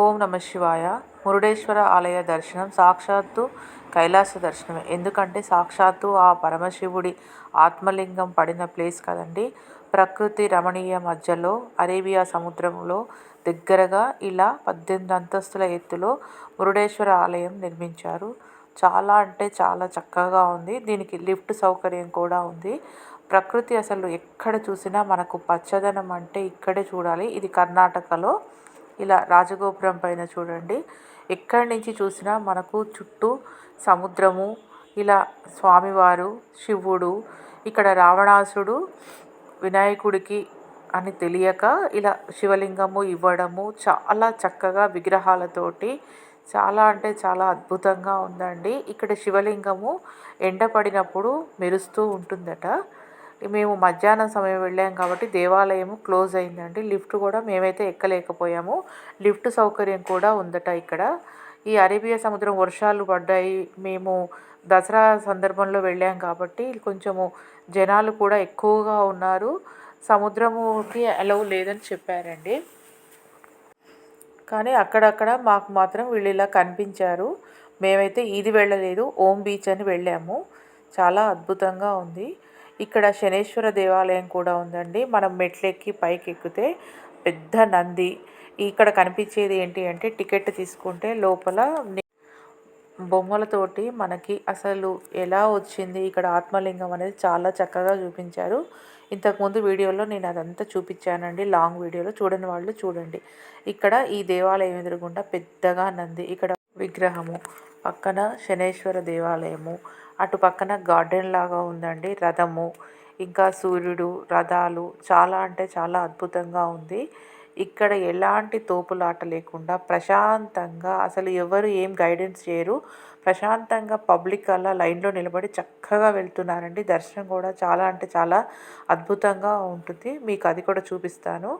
ఓం నమ శివాయ. మురుడేశ్వర ఆలయ దర్శనం సాక్షాత్తు కైలాస దర్శనమే. ఎందుకంటే సాక్షాత్తు ఆ పరమశివుడి ఆత్మలింగం పడిన ప్లేస్ కదండి. ప్రకృతి రమణీయ మధ్యలో అరేబియా సముద్రంలో దగ్గరగా ఇలా పద్దెనిమిది అంతస్తుల ఎత్తులో మురుడేశ్వర ఆలయం నిర్మించారు. చాలా అంటే చాలా చక్కగా ఉంది. దీనికి లిఫ్ట్ సౌకర్యం కూడా ఉంది. ప్రకృతి అసలు ఎక్కడ చూసినా మనకు పచ్చదనం అంటే ఇక్కడే చూడాలి. ఇది కర్ణాటకలో ఇలా రాజగోపురం పైన చూడండి. ఎక్కడి నుంచి చూసినా మనకు చుట్టూ సముద్రము ఇలా స్వామివారు శివుడు ఇక్కడ రావణాసుడు వినాయకుడికి అని తెలియక ఇలా శివలింగము ఇవ్వడము చాలా చక్కగా విగ్రహాలతోటి చాలా అంటే చాలా అద్భుతంగా ఉందండి. ఇక్కడ శివలింగము ఎండపడినప్పుడు మెరుస్తూ ఉంటుందట. మేము మధ్యాహ్నం సమయం వెళ్ళాం కాబట్టి దేవాలయం క్లోజ్ అయిందండి. లిఫ్ట్ కూడా మేమైతే ఎక్కలేకపోయాము. లిఫ్ట్ సౌకర్యం కూడా ఉందట ఇక్కడ. ఈ అరేబియా సముద్రం వర్షాలు పడ్డాయి. మేము దసరా సందర్భంలో వెళ్ళాం కాబట్టి కొంచెము జనాలు కూడా ఎక్కువగా ఉన్నారు. సముద్రముకి అలౌ లేదని చెప్పారండి. కానీ అక్కడక్కడ మాకు మాత్రం వీళ్ళు ఇలా కనిపించారు. మేమైతే ఇది వెళ్ళలేదు. ఓం బీచ్ అని వెళ్ళాము. చాలా అద్భుతంగా ఉంది. ఇక్కడ శనేశ్వర దేవాలయం కూడా ఉందండి. మనం మెట్లెక్కి పైకి ఎక్కితే పెద్ద నంది. ఇక్కడ కనిపించేది ఏంటి అంటే టికెట్ తీసుకుంటే లోపల బొమ్మలతోటి మనకి అసలు ఎలా వచ్చింది ఇక్కడ ఆత్మలింగం అనేది చాలా చక్కగా చూపించారు. ఇంతకుముందు వీడియోలో నేను అదంతా చూపించానండి. లాంగ్ వీడియోలో చూడని వాళ్ళు చూడండి. ఇక్కడ ఈ దేవాలయం ఎదురుగుండా పెద్దగా నంది. ఇక్కడ విగ్రహము. పక్కన శనేశ్వర దేవాలయము అటు పక్కన గార్డెన్ లాగా ఉందండి రథము. ఇంకా సూర్యుడు రథాలు చాలా అంటే చాలా అద్భుతంగా ఉంది. ఇక్కడ ఎలాంటి తోపులాట లేకుండా ప్రశాంతంగా అసలు ఎవరు ఏం గైడెన్స్ చేయరు ప్రశాంతంగా పబ్లిక్ అలా లైన్లో నిలబడి చక్కగా వెళ్తున్నారండి. దర్శనం కూడా చాలా అంటే చాలా అద్భుతంగా ఉంటుంది. మీకు అది కూడా చూపిస్తాను.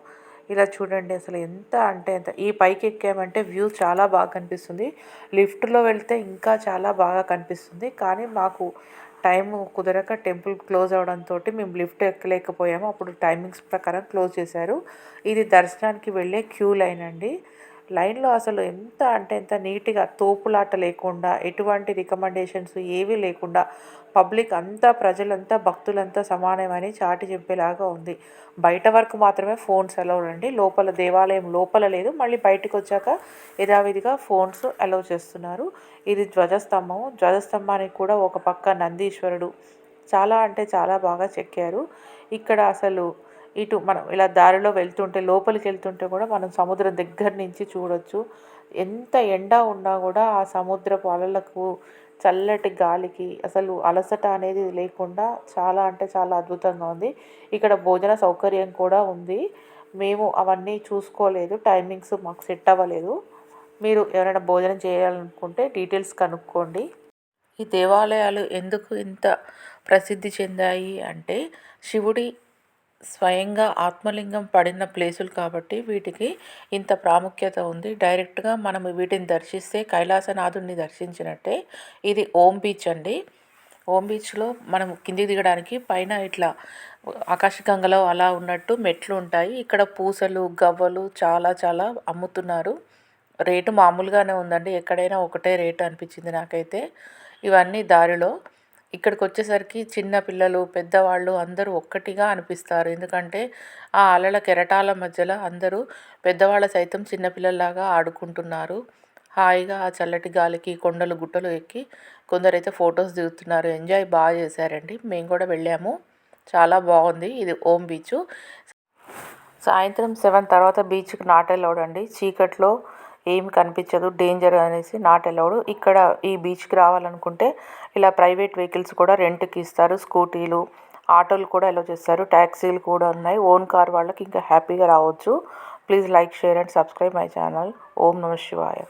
ఇలా చూడండి అసలు ఎంత అంటే ఎంత. ఈ పైకి ఎక్కామంటే వ్యూ చాలా బాగా కనిపిస్తుంది. లిఫ్ట్లో వెళ్తే ఇంకా చాలా బాగా కనిపిస్తుంది. కానీ మాకు టైం కుదరక టెంపుల్ క్లోజ్ అవడంతో మేము లిఫ్ట్ ఎక్కలేకపోయాము. అప్పుడు టైమింగ్స్ ప్రకారం క్లోజ్ చేశారు. ఇది దర్శనానికి వెళ్ళే క్యూ లైన్ అండి. లైన్లో అసలు ఎంత అంటే ఎంత నీట్గా తోపులాట లేకుండా ఎటువంటి రికమెండేషన్స్ ఏవీ లేకుండా పబ్లిక్ అంతా ప్రజలంతా భక్తులంతా సమానమని చాటి చెప్పేలాగా ఉంది. బయట వరకు మాత్రమే ఫోన్స్ అలౌ అండి లోపల దేవాలయం లోపల లేదు. మళ్ళీ బయటకు వచ్చాక యథావిధిగా ఫోన్స్ అలౌ చేస్తున్నారు. ఇది ధ్వజస్తంభం. ధ్వజస్తంభానికి కూడా ఒక పక్క నందీశ్వరుడు చాలా అంటే చాలా బాగా చెక్కారు. ఇక్కడ అసలు ఇటు మనం ఇలా దారిలో వెళ్తుంటే లోపలికి వెళ్తుంటే కూడా మనం సముద్రం దగ్గర నుంచి చూడొచ్చు. ఎంత ఎండ ఉన్నా కూడా ఆ సముద్రపు అలలకు చల్లటి గాలికి అసలు అలసట అనేది లేకుండా చాలా అంటే చాలా అద్భుతంగా ఉంది. ఇక్కడ భోజన సౌకర్యం కూడా ఉంది. మేము అవన్నీ చూసుకోలేదు. టైమింగ్స్ మాకు సెట్ అవ్వలేదు. మీరు ఎవరైనా భోజనం చేయాలనుకుంటే డీటెయిల్స్ కనుక్కోండి. ఈ దేవాలయాలు ఎందుకు ఇంత ప్రసిద్ధి చెందాయి అంటే శివుడి స్వయంగా ఆత్మలింగం పడిన ప్లేసులు కాబట్టి వీటికి ఇంత ప్రాముఖ్యత ఉంది. డైరెక్ట్గా మనం వీటిని దర్శిస్తే కైలాసనాథుడిని దర్శించినట్టే. ఇది ఓం బీచ్ అండి. ఓం బీచ్లో మనం కిందికి దిగడానికి పైన ఇట్లా ఆకాశగంగలో అలా ఉన్నట్టు మెట్లు ఉంటాయి. ఇక్కడ పూసలు గవ్వలు చాలా చాలా అమ్ముతున్నారు. రేటు మామూలుగానే ఉందండి. ఎక్కడైనా ఒకటే రేటు అనిపించింది నాకైతే. ఇవన్నీ దారిలో ఇక్కడికి వచ్చేసరికి చిన్న పిల్లలు పెద్దవాళ్ళు అందరూ ఒక్కటిగా అనిపిస్తారు. ఎందుకంటే ఆ అలల కెరటాల మధ్యలో అందరూ పెద్దవాళ్ళ సైతం చిన్నపిల్లల్లాగా ఆడుకుంటున్నారు. హాయిగా ఆ చల్లటి గాలికి కొండలు గుట్టలు ఎక్కి కొందరైతే ఫొటోస్ దిగుతున్నారు. ఎంజాయ్ బాగా చేశారండి. మేము కూడా వెళ్ళాము. చాలా బాగుంది. ఇది ఓం బీచ్. సాయంత్రం సెవెన్ తర్వాత బీచ్కి నాట్ అండి చీకట్లో ఏమి కనిపించదు డేంజర్ అనేసి నాట్ అలౌడ్ ఇక్కడ ఈ బీచ్కి రావాలనుకుంటే ఇలా ప్రైవేట్ వెహికల్స్ కూడా రెంట్కి ఇస్తారు స్కూటీలు ఆటోలు కూడా అలౌ చేస్తారు. ట్యాక్సీలు కూడా ఉన్నాయి. ఓన్ కార్ వాళ్ళకి ఇంకా హ్యాపీగా రావచ్చు. Please like share and subscribe my channel Om Namah Shivaya.